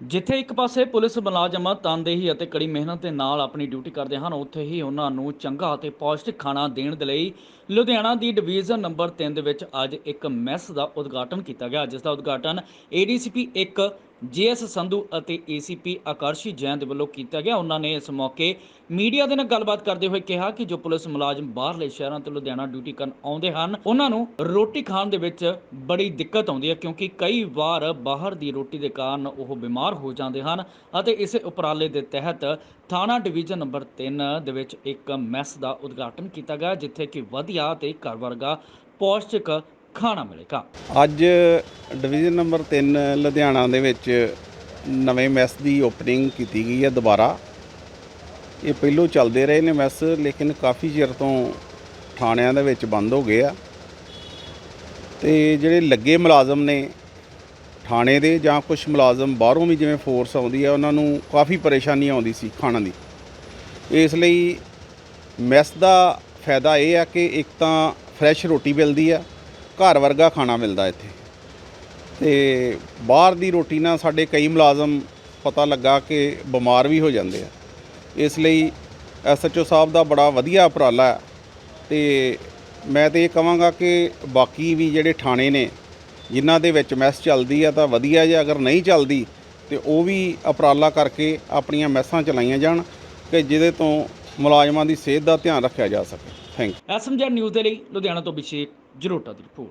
ਜਿੱਥੇ ਇੱਕ ਪਾਸੇ ਪੁਲਿਸ ਮੁਲਾਜ਼ਮ ਤਨਦੇਹੀ ਅਤੇ ਕੜੀ ਮਿਹਨਤ ਦੇ ਨਾਲ ਆਪਣੀ ਡਿਊਟੀ ਕਰਦੇ ਹਨ, ਉੱਥੇ ਹੀ ਉਹਨਾਂ ਨੂੰ ਚੰਗਾ ਅਤੇ ਪੌਸ਼ਟਿਕ ਖਾਣਾ ਦੇਣ ਦੇ ਲਈ ਲੁਧਿਆਣਾ ਦੀ ਡਿਵੀਜ਼ਨ ਨੰਬਰ 3 ਦੇ ਵਿੱਚ ਅੱਜ ਇੱਕ ਮੈਸ ਦਾ ਉਦਘਾਟਨ ਕੀਤਾ ਗਿਆ, ਜਿਸ ਦਾ ਉਦਘਾਟਨ ਏਡੀਸੀਪੀ 1 ਜੀਐਸ ਸੰਧੂ ਅਤੇ ਏਸੀਪੀ ਆਕਰਸ਼ੀ ਜੈਨ ਦੇ ਵੱਲੋਂ ਕੀਤਾ ਗਿਆ। ਉਹਨਾਂ ਨੇ ਇਸ ਮੌਕੇ ਮੀਡੀਆ ਦੇ ਨਾਲ ਗੱਲਬਾਤ ਕਰਦੇ ਹੋਏ ਕਿਹਾ ਕਿ ਜੋ ਪੁਲਿਸ ਮੁਲਾਜ਼ਮ ਬਾਹਰਲੇ ਸ਼ਹਿਰਾਂ ਤੋਂ ਲੁਧਿਆਣਾ ਡਿਊਟੀ ਕਰਨ ਆਉਂਦੇ ਹਨ, ਉਹਨਾਂ ਨੂੰ ਰੋਟੀ ਖਾਣ ਦੇ ਵਿੱਚ ਬੜੀ ਦਿੱਕਤ ਆਉਂਦੀ ਹੈ ਕਿਉਂਕਿ ਕਈ ਵਾਰ ਬਾਹਰ ਦੀ ਰੋਟੀ ਦੇ ਕਾਰਨ ਉਹ ਬਿਮਾਰ ਹੋ ਜਾਂਦੇ ਹਨ ਅਤੇ ਇਸੇ ਉਪਰਾਲੇ ਦੇ ਤਹਿਤ ਥਾਣਾ ਡਿਵੀਜ਼ਨ ਨੰਬਰ 3 ਦੇ ਵਿੱਚ ਇੱਕ ਮੈਸ ਦਾ ਉਦਘਾਟਨ ਕੀਤਾ ਗਿਆ, ਜਿੱਥੇ ਕਿ ਵਧੀਆ ਤੇ ਘਰ ਵਰਗਾ ਪੌਸ਼ਟਿਕ ਖਾਣਾ ਮਿਲੇਗਾ। ਅੱਜ ਡਿਵੀਜ਼ਨ ਨੰਬਰ 3 ਲੁਧਿਆਣਾ ਦੇ ਵਿੱਚ ਨਵੇਂ ਮੈਸ ਦੀ ਓਪਨਿੰਗ ਕੀਤੀ ਗਈ ਹੈ ਦੁਬਾਰਾ। ਇਹ ਪਹਿਲੋਂ ਚੱਲਦੇ ਰਹੇ ਨੇ ਮੈਸ, ਲੇਕਿਨ ਕਾਫੀ ਚਿਰ ਤੋਂ ਥਾਣਿਆਂ ਦੇ ਵਿੱਚ ਬੰਦ ਹੋ ਗਏ ਆ। ਤੇ ਜਿਹੜੇ ਲੱਗੇ ਮੁਲਾਜ਼ਮ ਨੇ ਥਾਣੇ ਦੇ ਜਾਂ ਕੁਝ ਮੁਲਾਜ਼ਮ ਬਾਹਰੋਂ ਵੀ ਜਿਵੇਂ ਫੋਰਸ ਆਉਂਦੀ ਆ, ਉਹਨਾਂ ਨੂੰ ਕਾਫੀ ਪਰੇਸ਼ਾਨੀ ਆਉਂਦੀ ਸੀ ਖਾਣਾ ਦੀ। ਇਸ ਲਈ ਮੈਸ ਦਾ ਫਾਇਦਾ ਇਹ ਆ ਕਿ ਇੱਕ ਤਾਂ ਫਰੈਸ਼ ਰੋਟੀ ਮਿਲਦੀ ਆ ਘਰ ਵਰਗਾ ਖਾਣਾ ਮਿਲਦਾ ਇੱਥੇ। ਤੇ ਬਾਹਰ ਦੀ ਰੋਟੀ ਨਾਲ ਸਾਡੇ ਕਈ ਮੁਲਾਜ਼ਮ ਪਤਾ ਲੱਗਾ ਕਿ ਬਿਮਾਰ ਵੀ ਹੋ ਜਾਂਦੇ ਆ। ਇਸ ਲਈ ਐਸਐਚਓ ਸਾਹਿਬ ਦਾ ਬੜਾ ਵਧੀਆ ਉਪਰਾਲਾ ਹੈ ਤੇ ਮੈਂ ਤੇ ਇਹ ਕਹਾਂਗਾ ਕਿ ਬਾਕੀ ਵੀ ਜਿਹੜੇ ਥਾਣੇ ਨੇ, ਜਿਨ੍ਹਾਂ ਦੇ ਵਿੱਚ ਮੈਸ ਚੱਲਦੀ ਆ ਤਾਂ ਵਧੀਆ ਜੇ, ਅਗਰ ਨਹੀਂ ਚੱਲਦੀ ਤੇ ਉਹ ਵੀ ਉਪਰਾਲਾ ਕਰਕੇ ਆਪਣੀਆਂ ਮੈਸਾਂ ਚਲਾਈਆਂ ਜਾਣ ਕਿ ਜਿਹਦੇ ਤੋਂ ਮੁਲਾਜ਼ਮਾਂ ਦੀ ਸਿਹਤ ਦਾ ਧਿਆਨ ਰੱਖਿਆ ਜਾ ਸਕੇ। ਥੈਂਕ ਯੂ ਐਸਐਮਜੀ ਨਿਊਜ਼ ਦੇ ਲਈ ਲੁਧਿਆਣਾ ਤੋਂ ਅਭਿਸ਼ੇਕ ਜਰੋਟਾ ਦੀ ਰਿਪੋਰਟ।